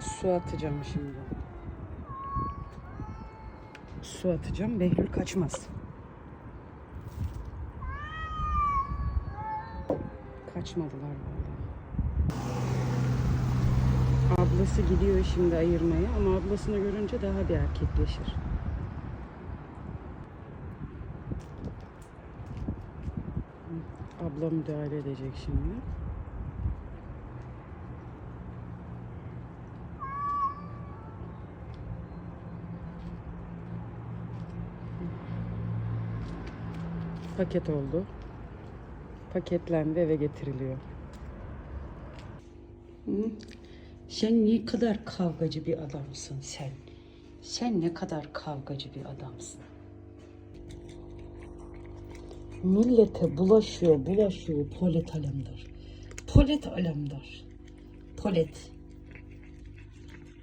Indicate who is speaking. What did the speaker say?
Speaker 1: Su atacağım şimdi. Su atacağım. Behlül kaçmaz. Kaçmadılar vallahi. Ablası gidiyor şimdi ayırmaya ama ablasını görünce daha bir erkekleşir. Abla müdahale edecek şimdi. Paket oldu. Paketlendi eve getiriliyor. Sen ne kadar kavgacı bir adamsın sen. Sen ne kadar kavgacı bir adamsın. Millete bulaşıyor, bulaşıyor polet alemdar. Polet alemdar. Polet.